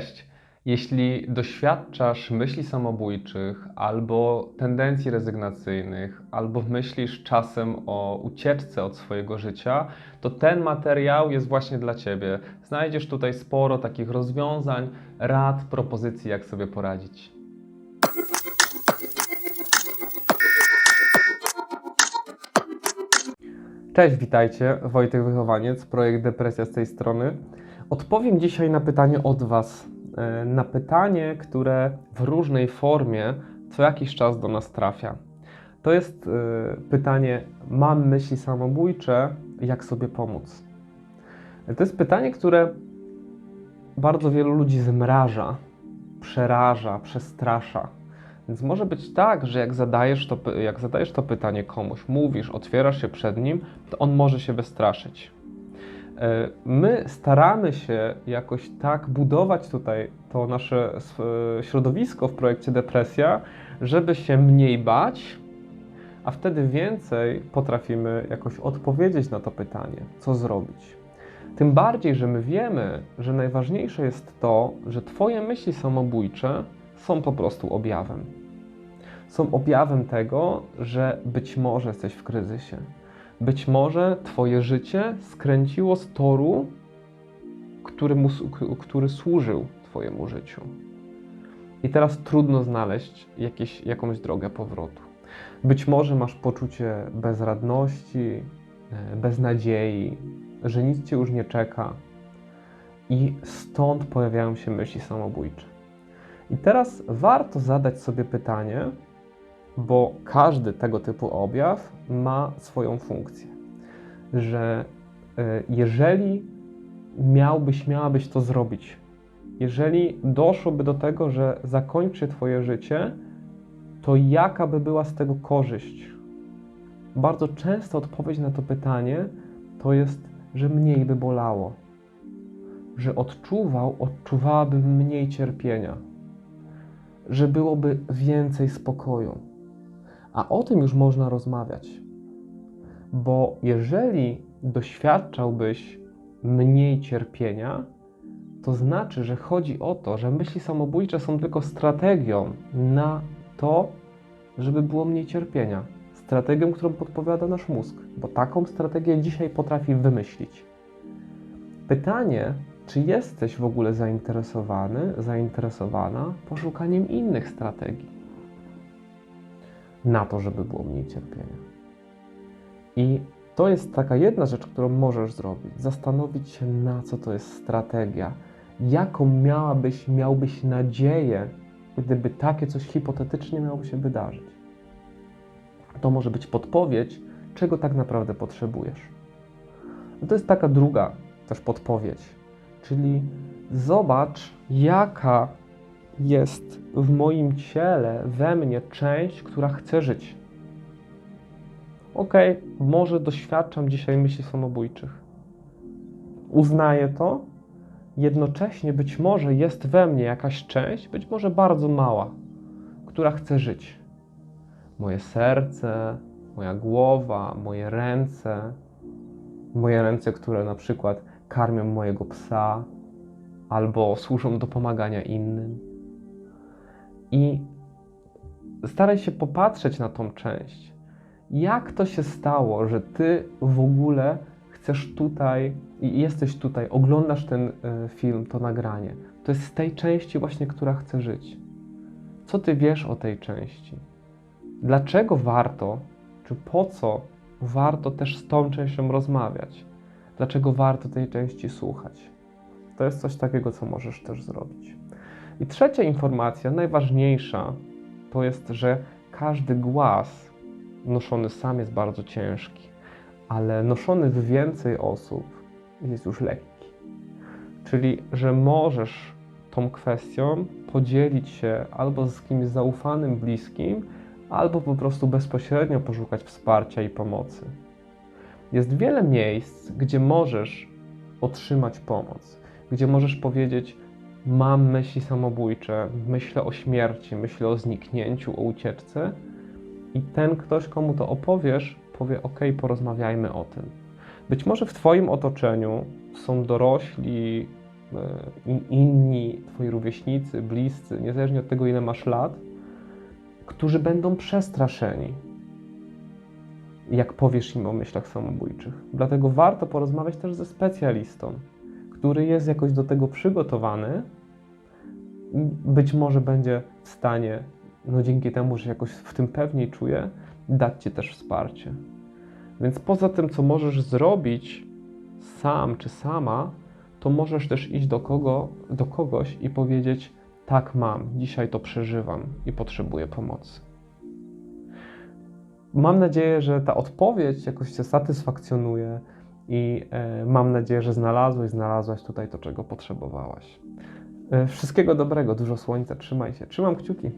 Cześć. Jeśli doświadczasz myśli samobójczych albo tendencji rezygnacyjnych, albo myślisz czasem o ucieczce od swojego życia, to ten materiał jest właśnie dla Ciebie. Znajdziesz tutaj sporo takich rozwiązań, rad, propozycji, jak sobie poradzić. Cześć, witajcie. Wojtek Wychowaniec, projekt Depresja z tej strony. Odpowiem dzisiaj na pytanie od Was. E, Na pytanie, które w różnej formie co jakiś czas do nas trafia. To jest e, pytanie: Mam myśli samobójcze, jak sobie pomóc? To jest pytanie, które bardzo wielu ludzi zmraża, przeraża, przestrasza. Więc może być tak, że jak zadajesz, to, jak zadajesz to pytanie komuś, mówisz, otwierasz się przed nim, to on może się wystraszyć. E, My staramy się jakoś tak budować tutaj to nasze środowisko w projekcie Depresja, żeby się mniej bać, a wtedy więcej potrafimy jakoś odpowiedzieć na to pytanie, co zrobić. Tym bardziej, że my wiemy, że najważniejsze jest to, że Twoje myśli samobójcze są po prostu objawem. Są objawem tego, że być może jesteś w kryzysie. Być może Twoje życie skręciło z toru, który, mu, który służył Twojemu życiu. I teraz trudno znaleźć jakieś, jakąś drogę powrotu. Być może masz poczucie bezradności, e, beznadziei, że nic Cię już nie czeka, i stąd pojawiają się myśli samobójcze. I teraz warto zadać sobie pytanie, bo każdy tego typu objaw ma swoją funkcję, że e, jeżeli miałbyś, miałabyś to zrobić, jeżeli doszłoby do tego, że zakończy Twoje życie, to jaka by była z tego korzyść? Bardzo często odpowiedź na to pytanie to jest, że mniej by bolało, że odczuwał, odczuwałabym mniej cierpienia, że byłoby więcej spokoju. A o tym już można rozmawiać. Bo jeżeli doświadczałbyś mniej cierpienia, to znaczy, że chodzi o to, że myśli samobójcze są tylko strategią na to, żeby było mniej cierpienia. Strategią, którą podpowiada nasz mózg, bo taką strategię dzisiaj potrafi wymyślić. Pytanie, czy jesteś w ogóle zainteresowany, zainteresowana poszukaniem innych strategii na to, żeby było mniej cierpienia? I to jest taka jedna rzecz, którą możesz zrobić. Zastanowić się, na co to jest strategia. Jaką miałabyś, miałbyś nadzieję, gdyby takie coś hipotetycznie miało się wydarzyć? To może być podpowiedź, czego tak naprawdę potrzebujesz. No to jest taka druga też podpowiedź, czyli zobacz, jaka jest w moim ciele, we mnie część, która chce żyć. Ok, może doświadczam dzisiaj myśli samobójczych. Uznaję to, jednocześnie być może jest we mnie jakaś część, być może bardzo mała, która chce żyć. Moje serce, moja głowa, moje ręce, moje ręce, które na przykład karmią mojego psa albo służą do pomagania innym. I staraj się popatrzeć na tą część. Jak to się stało, że ty w ogóle chcesz tutaj i jesteś tutaj, oglądasz ten e, film, to nagranie? To jest z tej części właśnie, która chce żyć. Co ty wiesz o tej części? Dlaczego warto, czy po co warto też z tą częścią rozmawiać? Dlaczego warto tej części słuchać? To jest coś takiego, co możesz też zrobić. I trzecia informacja, najważniejsza, to jest, że każdy głaz noszony sam jest bardzo ciężki, ale noszony w więcej osób jest już lekki. Czyli, że możesz tą kwestią podzielić się albo z kimś zaufanym, bliskim, albo po prostu bezpośrednio poszukać wsparcia i pomocy. Jest wiele miejsc, gdzie możesz otrzymać pomoc, gdzie możesz powiedzieć: Mam myśli samobójcze, myślę o śmierci, myślę o zniknięciu, o ucieczce, i ten ktoś, komu to opowiesz, powie: OK, porozmawiajmy o tym. Być może w Twoim otoczeniu są dorośli e, in, inni twoi rówieśnicy, bliscy, niezależnie od tego, ile masz lat, którzy będą przestraszeni, jak powiesz im o myślach samobójczych. Dlatego warto porozmawiać też ze specjalistą, który jest jakoś do tego przygotowany. Być może będzie w stanie, no dzięki temu, że się jakoś w tym pewniej czuje, dać ci też wsparcie. Więc poza tym, co możesz zrobić sam czy sama, to możesz też iść do, kogo, do kogoś i powiedzieć: Tak, mam, dzisiaj to przeżywam i potrzebuję pomocy. Mam nadzieję, że ta odpowiedź jakoś Cię satysfakcjonuje i e, mam nadzieję, że znalazłeś, znalazłaś tutaj to, czego potrzebowałaś. E, wszystkiego dobrego, dużo słońca, trzymaj się. Trzymam kciuki.